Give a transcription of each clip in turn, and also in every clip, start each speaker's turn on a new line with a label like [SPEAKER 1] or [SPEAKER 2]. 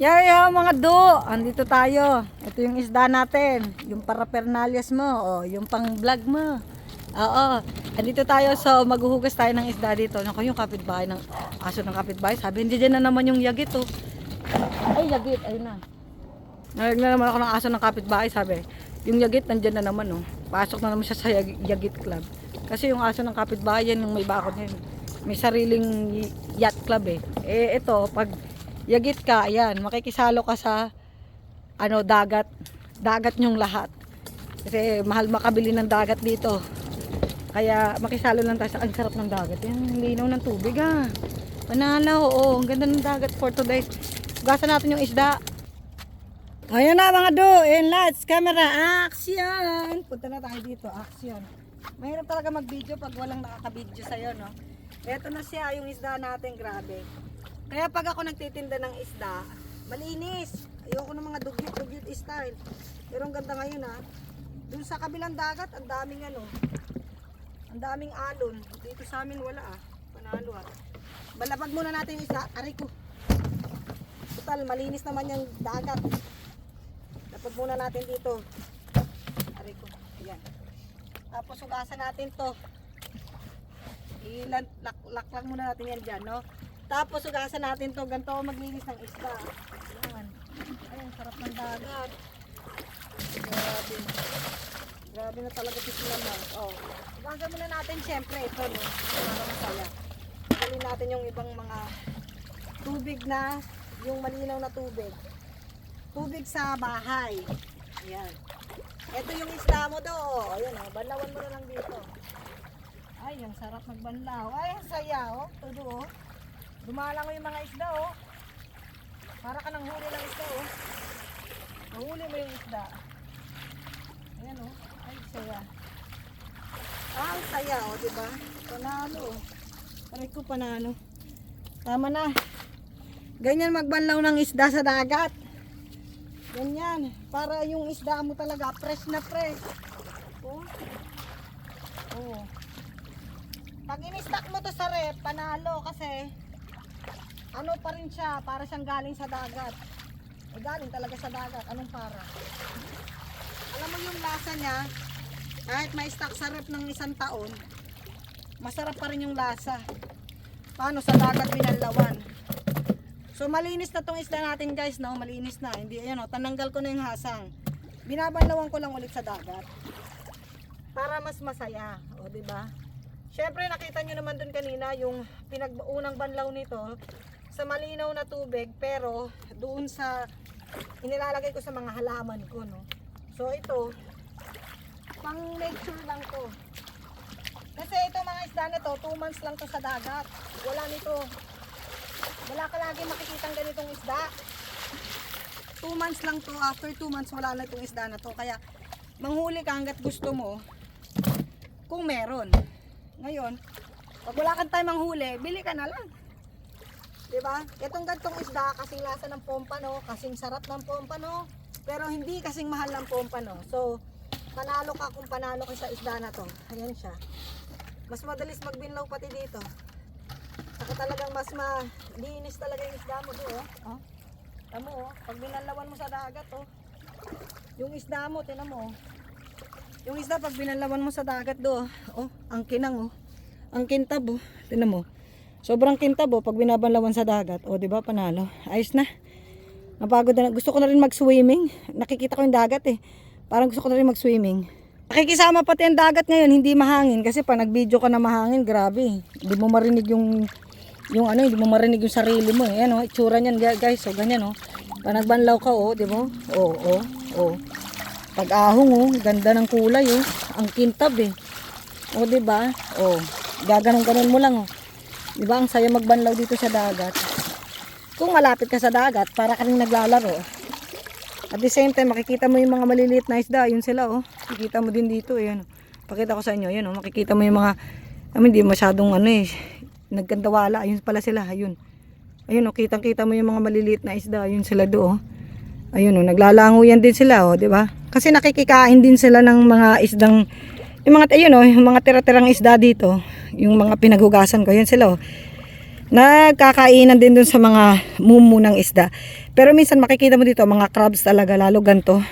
[SPEAKER 1] Yaya mga do, andito tayo. Ito yung isda natin, yung parapernalias mo, o yung pang vlog mo. Oo, andito tayo so maghuhugas tayo ng isda dito. Naku, yung kapitbahay ng aso ng kapitbahay, sabi hindi dyan na naman yung yagit oh. Ay, yagit, ayun na. Narinig na naman ako ng aso ng kapitbahay, sabi, yung yagit nandyan na naman oh. Pasok na naman siya sa yag- yagit club. Kasi yung aso ng kapitbahay yan yung may bakod yun. May sariling yacht club eh. Eh ito, pag yagit ka, ayan, makikisalo ka sa ano, dagat. Dagat yung lahat. Kasi mahal makabili ng dagat dito. Kaya makisalo lang tayo sa ang sarap ng dagat. Yan, linaw ng tubig ah. Panalo, oo. Ang ganda ng dagat for today. Gasan natin yung isda. Ayan na mga do, in lights, camera, action! Punta na tayo dito, action. Mahirap talaga mag-video pag walang nakaka-video sa'yo, no? Eto na siya, yung isda natin, grabe. Kaya pag ako nagtitinda ng isda, malinis. Ayoko ng mga dugyot-dugyot style. Pero ang ganda ngayon, ha? Dun sa kabilang dagat, ang daming ano, ang daming alon. Dito sa amin wala, ah. Panalo, ah. Balapag muna natin isda. Aray ko. Total, malinis naman yung dagat. Lapag muna natin dito. Aray ko. Ayan. Tapos hugasan natin to. Ilan, lak, laklang muna natin yan dyan, no? Tapos hugasan natin to. Ganito maglinis ng isda. Ayan. Ayan, sarap ng dagat. Grabe. Grabe na talaga ito naman. Oh. Hugasan muna natin syempre ito, no? Para masaya. Galing natin yung ibang mga tubig na, yung malinaw na tubig tubig sa bahay. Ayan. Ito yung isda mo do. oh. Ayan o, banlawan mo na lang dito. Ay, ang sarap magbanlaw. Ay, ang saya oh. Todo oh. Dumalang yung mga isda oh. Para ka nang huli ng isda oh. Nahuli mo yung isda. Ayan oh. Ay, saya. Ah, ang saya oh, di ba? Panalo oh. Aray ko panalo. Tama na. Ganyan magbanlaw ng isda sa dagat. Ganyan. Para yung isda mo talaga fresh na fresh. Oh. Oh. Pag in-stock mo to sa rep, panalo kasi ano pa rin siya, para siyang galing sa dagat. Eh, galing talaga sa dagat. Anong para? Alam mo yung lasa niya, kahit may stock sa rep ng isang taon, masarap pa rin yung lasa. Paano sa dagat binalawan? So malinis na tong isda natin guys, no? Malinis na. Hindi ayan oh, tananggal ko na yung hasang. Binabanlawan ko lang ulit sa dagat. Para mas masaya, o di ba? Syempre nakita nyo naman dun kanina yung pinag-unang banlaw nito sa malinaw na tubig pero doon sa inilalagay ko sa mga halaman ko, no? So ito pang nature lang to. Kasi ito mga isda na to, 2 months lang to sa dagat. Wala nito wala ka lagi makikitang ganitong isda. 2 months lang to. After 2 months, wala na itong isda na to. Kaya, manghuli ka hanggat gusto mo. Kung meron. Ngayon, pag wala kang time manghuli, bili ka na lang. 'Di ba? Itong gantong isda, kasing lasa ng pompano, kasing sarap ng pompano, pero hindi kasing mahal ng pompano. So, panalo ka kung panalo ka sa isda na to. Ayan siya. Mas madalis magbinlaw pati dito. Saka talagang mas malinis talaga yung isda mo doon. Oh. Oh. Tamo oh, pag binalawan mo sa dagat oh. Yung isda mo, tinan mo oh. Yung isda pag binalawan mo sa dagat do, oh, ang kinang oh. Ang kintab oh, tinan mo. Sobrang kintab oh pag binabanlawan sa dagat. Oh, 'di ba panalo? Ayos na. Napagod na. Gusto ko na rin mag-swimming. Nakikita ko yung dagat eh. Parang gusto ko na rin mag-swimming. Nakikisama pati ang dagat ngayon, hindi mahangin kasi pag nag-video ka na mahangin, grabe. Hindi mo marinig yung yung ano, hindi mo marinig yung sarili mo. eh. Ayan oh, itsura niyan guys, so ganyan oh. Pag nagbanlaw ka oh, di ba? Oh, oh, oh. Pag ahong oh, ganda ng kulay oh. Ang kintab eh. Oh, di ba? Oh, gaganon-ganon mo lang oh. Di ba? Ang saya magbanlaw dito sa dagat. Kung malapit ka sa dagat, para ka rin naglalaro. At the same time, makikita mo yung mga maliliit na isda. Yun sila, oh. Makikita mo din dito, eh. Ano. Pakita ko sa inyo, yun, oh. Makikita mo yung mga, I mean, di masyadong, ano, eh. Nagkandawala. Ayun pala sila, ayun. Ayun, oh. Kitang-kita mo yung mga maliliit na isda. Ayun sila do, oh. Ayun, oh. Naglalango yan din sila, oh. Di ba? Kasi nakikikain din sila ng mga isdang, yung mga, ayun, oh. Yung mga tira-tirang isda dito. Yung mga pinaghugasan ko. Yan sila, oh. nagkakainan din dun sa mga mumunang isda. Pero minsan makikita mo dito mga crabs talaga lalo ganto.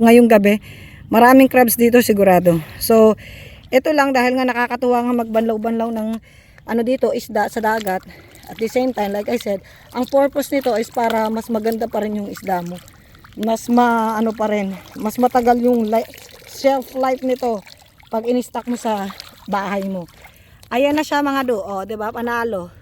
[SPEAKER 1] Ngayong gabi, maraming crabs dito sigurado. So, ito lang dahil nga nakakatuwa nga magbanlaw-banlaw ng ano dito isda sa dagat. At the same time, like I said, ang purpose nito is para mas maganda pa rin yung isda mo. Mas ma ano pa rin, mas matagal yung li- shelf life nito pag in-stock mo sa bahay mo. Ayan na siya mga do, oh, 'di ba? Panalo.